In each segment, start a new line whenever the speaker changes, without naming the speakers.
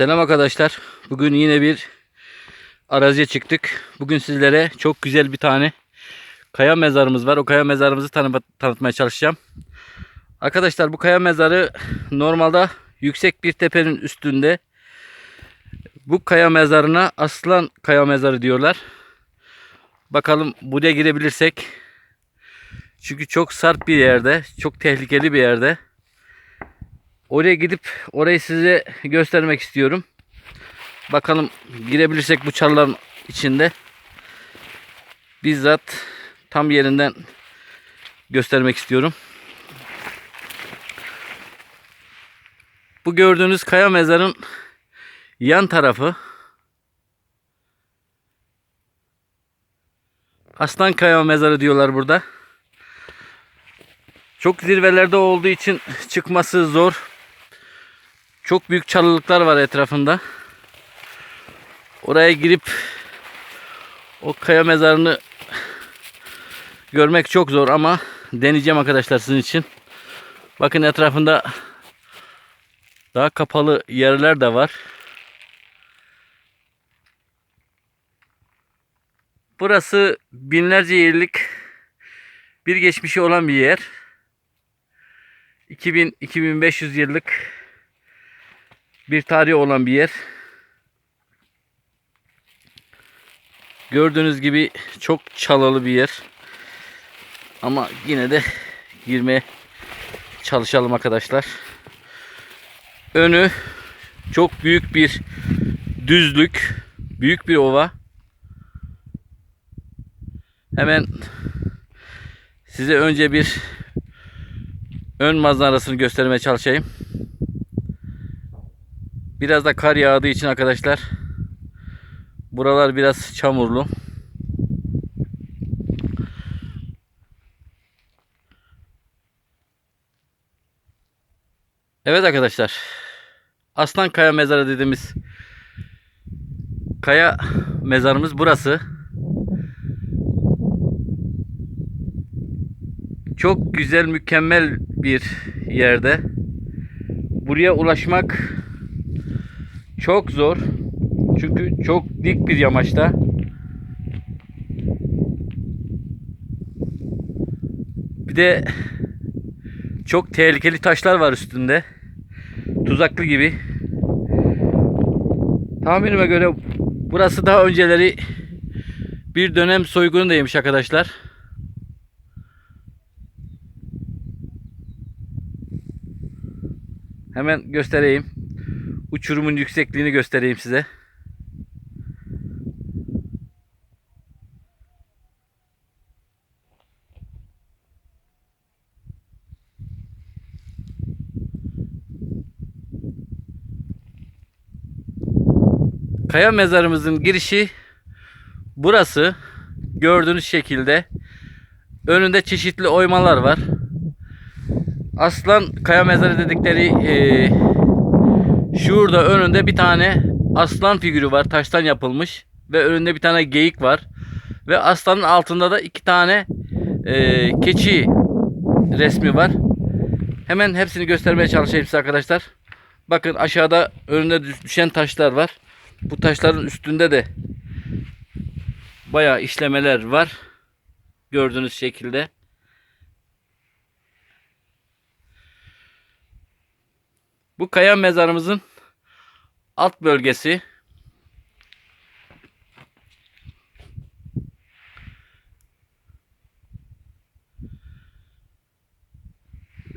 Selam arkadaşlar. Bugün yine bir araziye çıktık. Bugün sizlere çok güzel bir tane kaya mezarımız var. O kaya mezarımızı tanı- tanıtmaya çalışacağım. Arkadaşlar bu kaya mezarı normalde yüksek bir tepenin üstünde. Bu kaya mezarına aslan kaya mezarı diyorlar. Bakalım buraya girebilirsek. Çünkü çok sert bir yerde, çok tehlikeli bir yerde. Oraya gidip orayı size göstermek istiyorum. Bakalım girebilirsek bu çalıların içinde. Bizzat tam yerinden göstermek istiyorum. Bu gördüğünüz kaya mezarın yan tarafı Aslan Kaya mezarı diyorlar burada. Çok zirvelerde olduğu için çıkması zor. Çok büyük çalılıklar var etrafında. Oraya girip o kaya mezarını görmek çok zor ama deneyeceğim arkadaşlar sizin için. Bakın etrafında daha kapalı yerler de var. Burası binlerce yıllık bir geçmişi olan bir yer. 2000-2500 yıllık bir tarihi olan bir yer. Gördüğünüz gibi çok çalılı bir yer. Ama yine de girmeye çalışalım arkadaşlar. Önü çok büyük bir düzlük, büyük bir ova. Hemen size önce bir ön manzarasını göstermeye çalışayım. Biraz da kar yağdığı için arkadaşlar buralar biraz çamurlu. Evet arkadaşlar. Aslan Kaya Mezarı dediğimiz kaya mezarımız burası. Çok güzel, mükemmel bir yerde. Buraya ulaşmak çok zor. Çünkü çok dik bir yamaçta. Bir de çok tehlikeli taşlar var üstünde. Tuzaklı gibi. Tahminime göre burası daha önceleri bir dönem soygunundaymış arkadaşlar. Hemen göstereyim. Uçurumun yüksekliğini göstereyim size. Kaya mezarımızın girişi burası. Gördüğünüz şekilde. Önünde çeşitli oymalar var. Aslan kaya mezarı dedikleri eee Şurada önünde bir tane aslan figürü var. Taştan yapılmış. Ve önünde bir tane geyik var. Ve aslanın altında da iki tane e, keçi resmi var. Hemen hepsini göstermeye çalışayım size arkadaşlar. Bakın aşağıda önünde düş- düşen taşlar var. Bu taşların üstünde de bayağı işlemeler var. Gördüğünüz şekilde. Bu kaya mezarımızın alt bölgesi.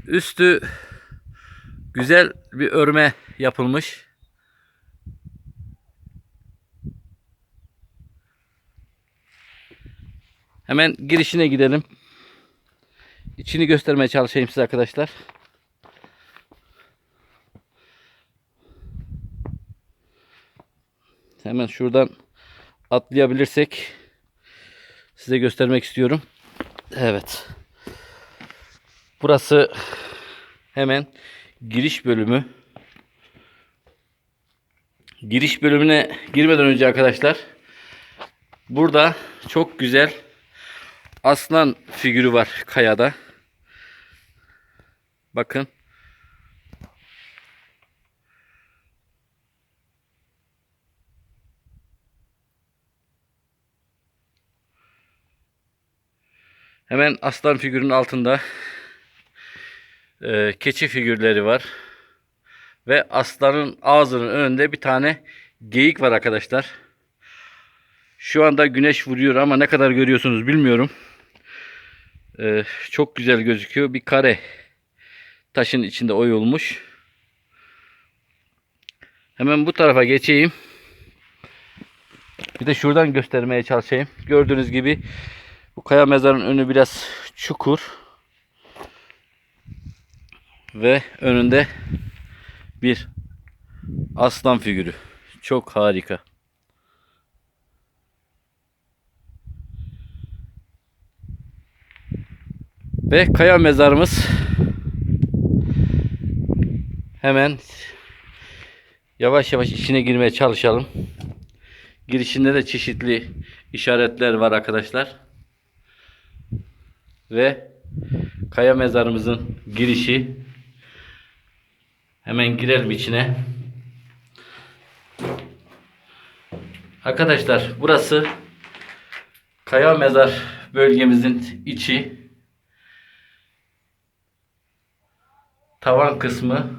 Üstü güzel bir örme yapılmış. Hemen girişine gidelim. İçini göstermeye çalışayım size arkadaşlar. Hemen şuradan atlayabilirsek size göstermek istiyorum. Evet. Burası hemen giriş bölümü. Giriş bölümüne girmeden önce arkadaşlar burada çok güzel aslan figürü var kayada. Bakın. Hemen aslan figürünün altında e, keçi figürleri var. Ve aslanın ağzının önünde bir tane geyik var arkadaşlar. Şu anda güneş vuruyor ama ne kadar görüyorsunuz bilmiyorum. E, çok güzel gözüküyor. Bir kare taşın içinde oyulmuş. Hemen bu tarafa geçeyim. Bir de şuradan göstermeye çalışayım. Gördüğünüz gibi bu kaya mezarın önü biraz çukur. Ve önünde bir aslan figürü. Çok harika. Ve kaya mezarımız hemen yavaş yavaş içine girmeye çalışalım. Girişinde de çeşitli işaretler var arkadaşlar. Ve kaya mezarımızın girişi hemen girelim içine. Arkadaşlar burası kaya mezar bölgemizin içi. Tavan kısmı.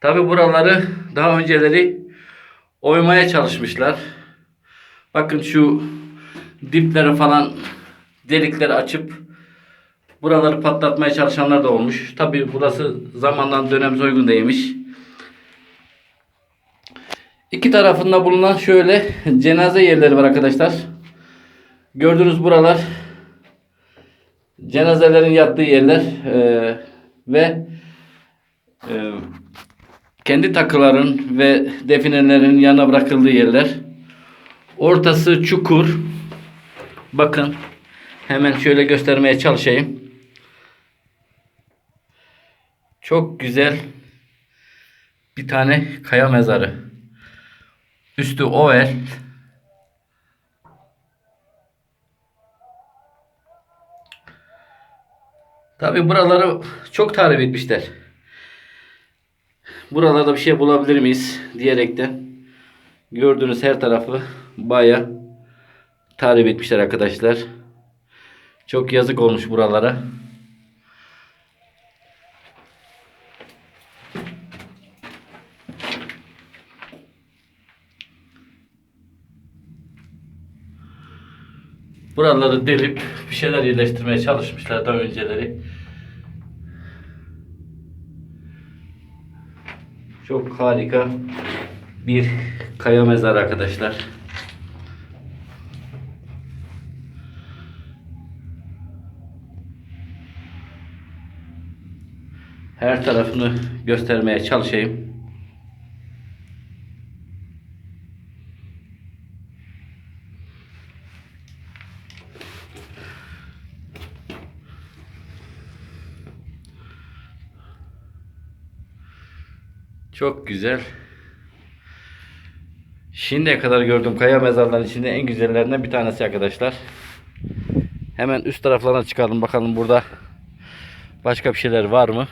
Tabi buraları daha önceleri oymaya çalışmışlar. Bakın şu dipleri falan delikleri açıp buraları patlatmaya çalışanlar da olmuş. Tabi burası zamandan dönem uygun değilmiş. İki tarafında bulunan şöyle cenaze yerleri var arkadaşlar. Gördüğünüz buralar cenazelerin yattığı yerler eee, ve eee, kendi takıların ve definelerin yanına bırakıldığı yerler. Ortası çukur. Bakın hemen şöyle göstermeye çalışayım. Çok güzel bir tane kaya mezarı. Üstü oval. Tabi buraları çok tarif etmişler. Buralarda bir şey bulabilir miyiz diyerekten gördüğünüz her tarafı baya tarif etmişler arkadaşlar. Çok yazık olmuş buralara. Buraları delip bir şeyler yerleştirmeye çalışmışlar daha önceleri. Çok harika bir kaya mezar arkadaşlar. Her tarafını göstermeye çalışayım. Çok güzel. Şimdiye kadar gördüğüm kaya mezarların içinde en güzellerinden bir tanesi arkadaşlar. Hemen üst taraflarına çıkalım bakalım burada başka bir şeyler var mı?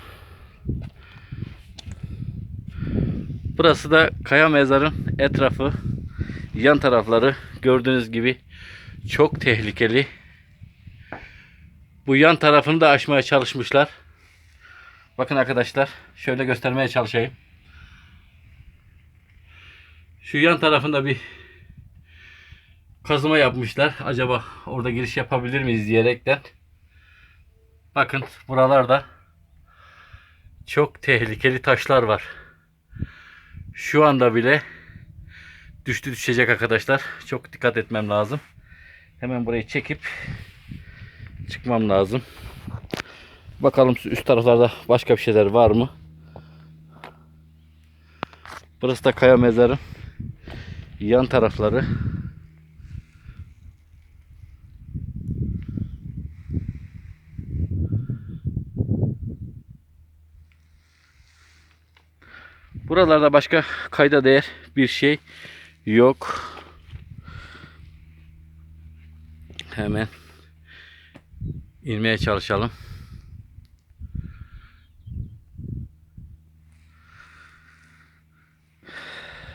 Burası da kaya mezarın etrafı, yan tarafları gördüğünüz gibi çok tehlikeli. Bu yan tarafını da aşmaya çalışmışlar. Bakın arkadaşlar şöyle göstermeye çalışayım. Şu yan tarafında bir kazıma yapmışlar. Acaba orada giriş yapabilir miyiz diyerekten. Bakın buralarda çok tehlikeli taşlar var. Şu anda bile düştü düşecek arkadaşlar. Çok dikkat etmem lazım. Hemen burayı çekip çıkmam lazım. Bakalım üst taraflarda başka bir şeyler var mı? Burası da kaya mezarı. Yan tarafları. Buralarda başka kayda değer bir şey yok. Hemen inmeye çalışalım.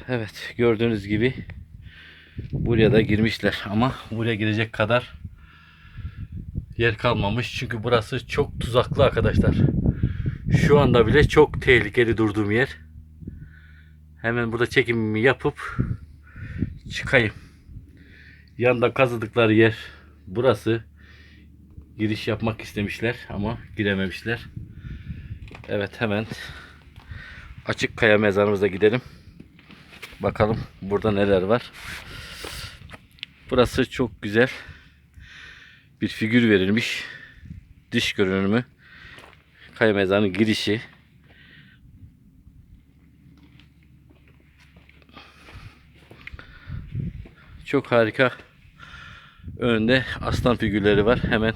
Evet gördüğünüz gibi buraya da girmişler ama buraya girecek kadar yer kalmamış. Çünkü burası çok tuzaklı arkadaşlar. Şu anda bile çok tehlikeli durduğum yer. Hemen burada çekimimi yapıp çıkayım. Yanda kazıdıkları yer burası. Giriş yapmak istemişler ama girememişler. Evet hemen açık kaya mezarımıza gidelim. Bakalım burada neler var. Burası çok güzel. Bir figür verilmiş. Dış görünümü. Kaya mezarının girişi. Çok harika. Önünde aslan figürleri var. Hemen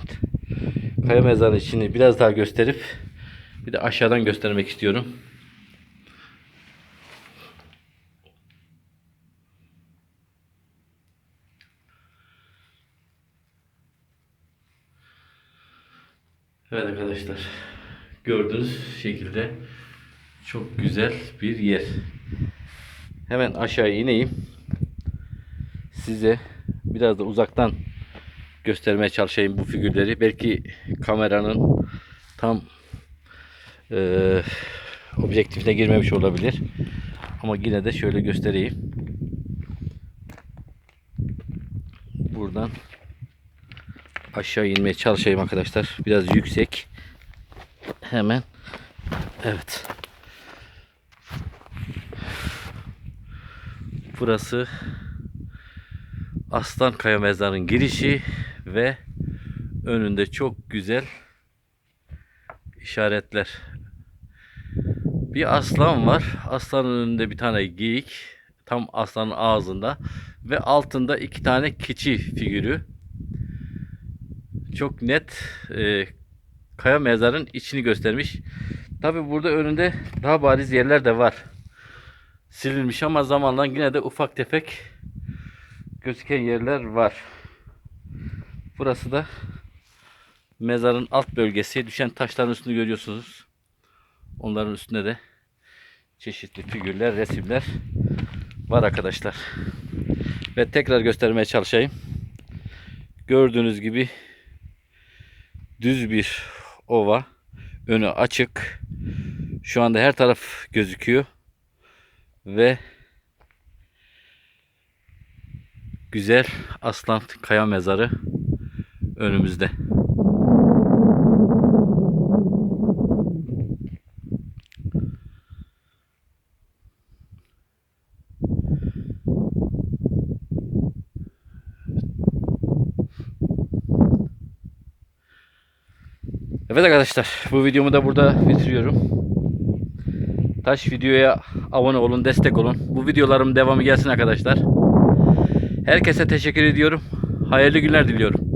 kaya mezarının içini biraz daha gösterip bir de aşağıdan göstermek istiyorum. Evet arkadaşlar. Gördüğünüz şekilde çok güzel bir yer. Hemen aşağı ineyim. Size biraz da uzaktan göstermeye çalışayım bu figürleri. Belki kameranın tam eee objektifine girmemiş olabilir. Ama yine de şöyle göstereyim. Buradan aşağı inmeye çalışayım arkadaşlar. Biraz yüksek. Hemen. Evet. Burası Aslan Kaya Mezarı'nın girişi ve önünde çok güzel işaretler. Bir aslan var. Aslanın önünde bir tane geyik. Tam aslanın ağzında. Ve altında iki tane keçi figürü çok net e, kaya mezarın içini göstermiş. Tabi burada önünde daha bariz yerler de var. Silinmiş ama zamanla yine de ufak tefek gözüken yerler var. Burası da mezarın alt bölgesi. Düşen taşların üstünü görüyorsunuz. Onların üstünde de çeşitli figürler, resimler var arkadaşlar. Ve tekrar göstermeye çalışayım. Gördüğünüz gibi düz bir ova. Önü açık. Şu anda her taraf gözüküyor. Ve güzel aslan kaya mezarı önümüzde. Evet arkadaşlar bu videomu da burada bitiriyorum. Taş videoya abone olun, destek olun. Bu videolarım devamı gelsin arkadaşlar. Herkese teşekkür ediyorum. Hayırlı günler diliyorum.